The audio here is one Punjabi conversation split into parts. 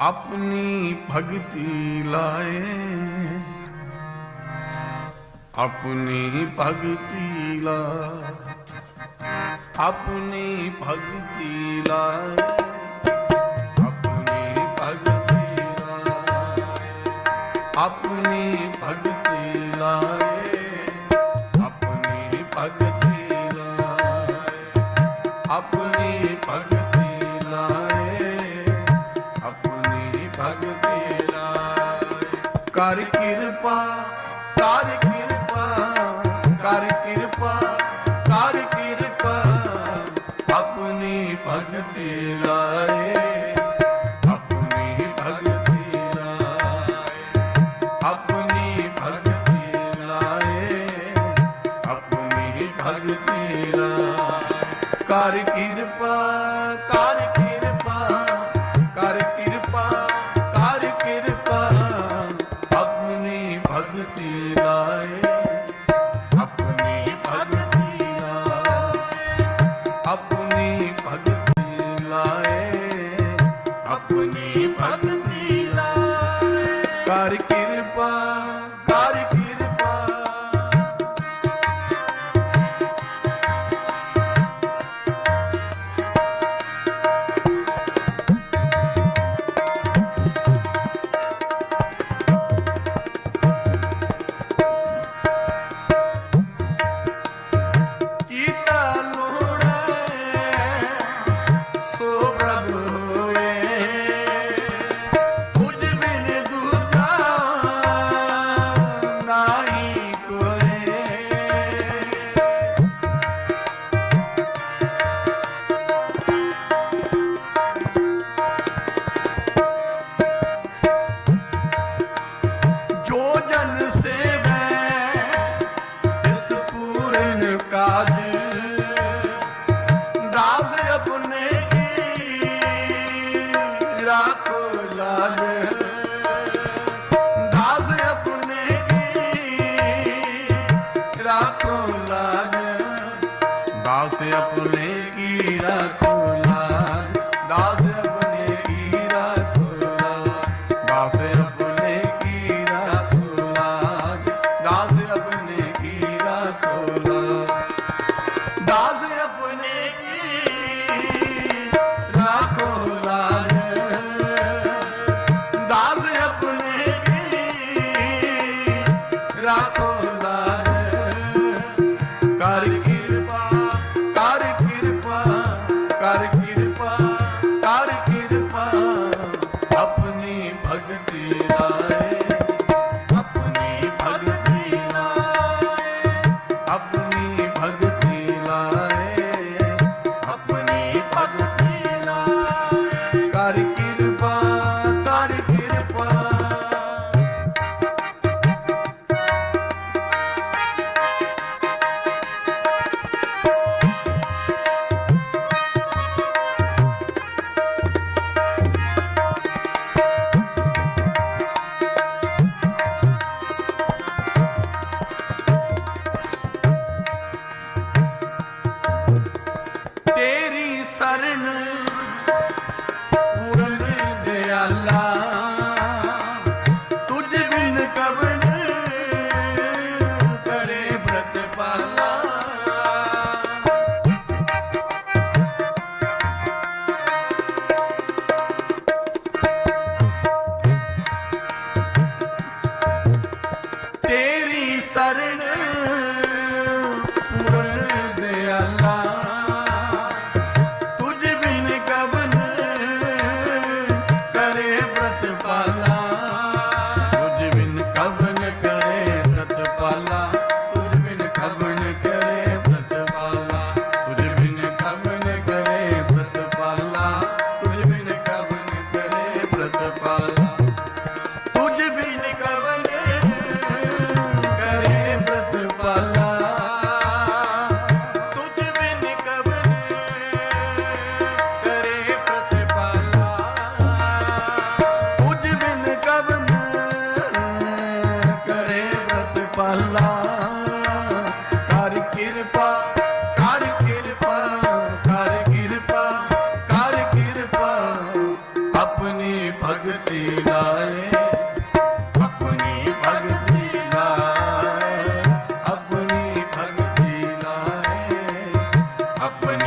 ਆਪਣੀ ਭਗਤੀ ਲਾਏ। ਆਪਣੀ ਭਗਤੀ ਲਾ ਆਪਣੀ ਭਗਤੀ ਲਾਏ। ਆਪਣੀ ਭਗਤੀ ਆਪਣੀ ਭਗਤੀ ਆਪਣੀ ਭਗਤੀ யாருக்கு இருப்பார் morning. ਰਾਖੋ ਲਾਗ। ਦਾਸ ਆਪਣੇ ਕੀ ਰਾਖੋ? up when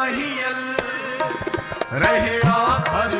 ਮਹੀਲ ਰਹਿਆ ਭਰ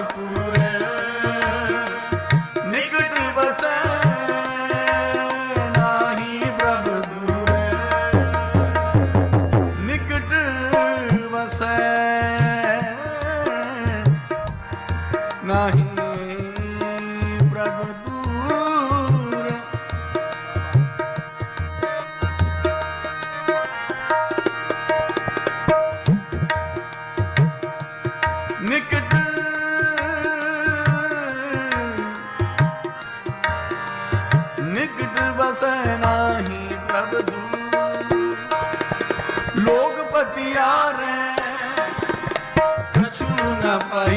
लोग पतिया रे कछु न पर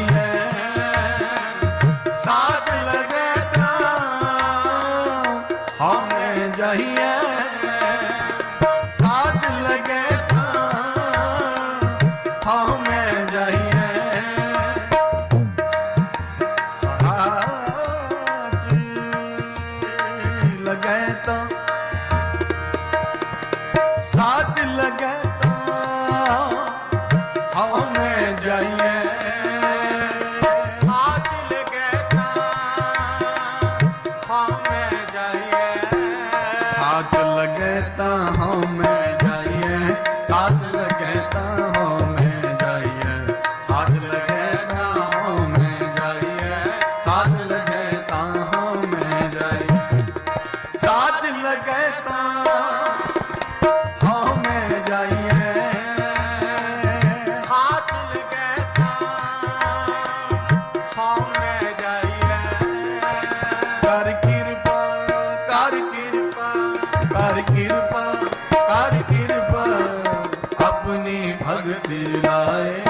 ਕਿਰਪਾ ਕਰ ਕਿਰਪਾ ਆਪਣੇ ਭਗਤ ਲਾਏ।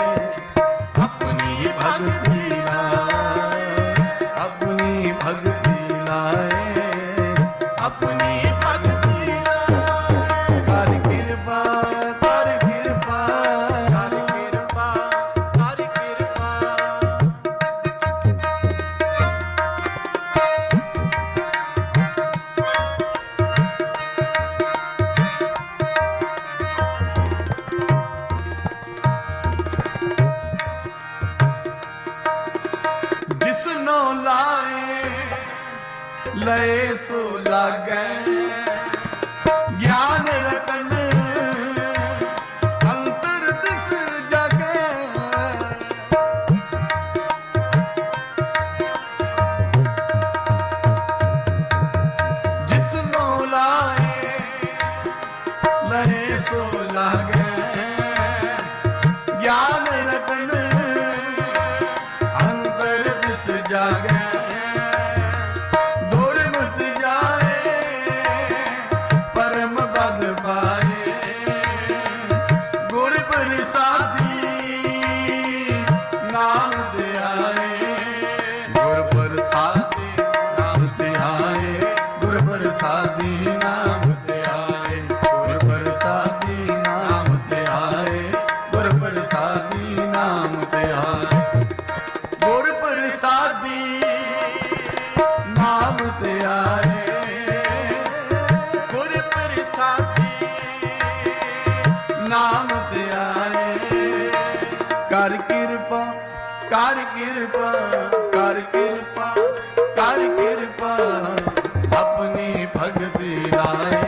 ਆਪਣੀ ਭਗਤੀ ਲਾਏ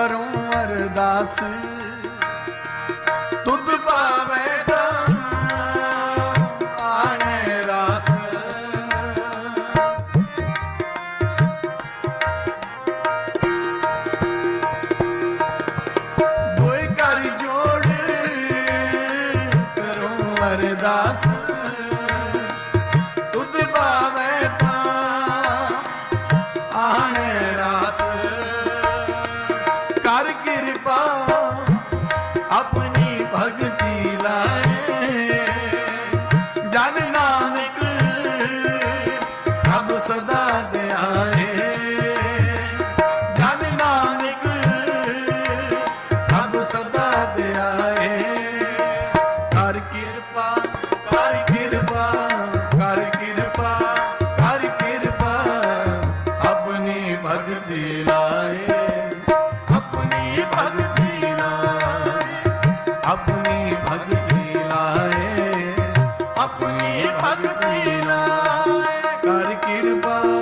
ਕਰੂੰ ਅਰਦਾਸ। ਤੁਧ ਭਾਵੇ everybody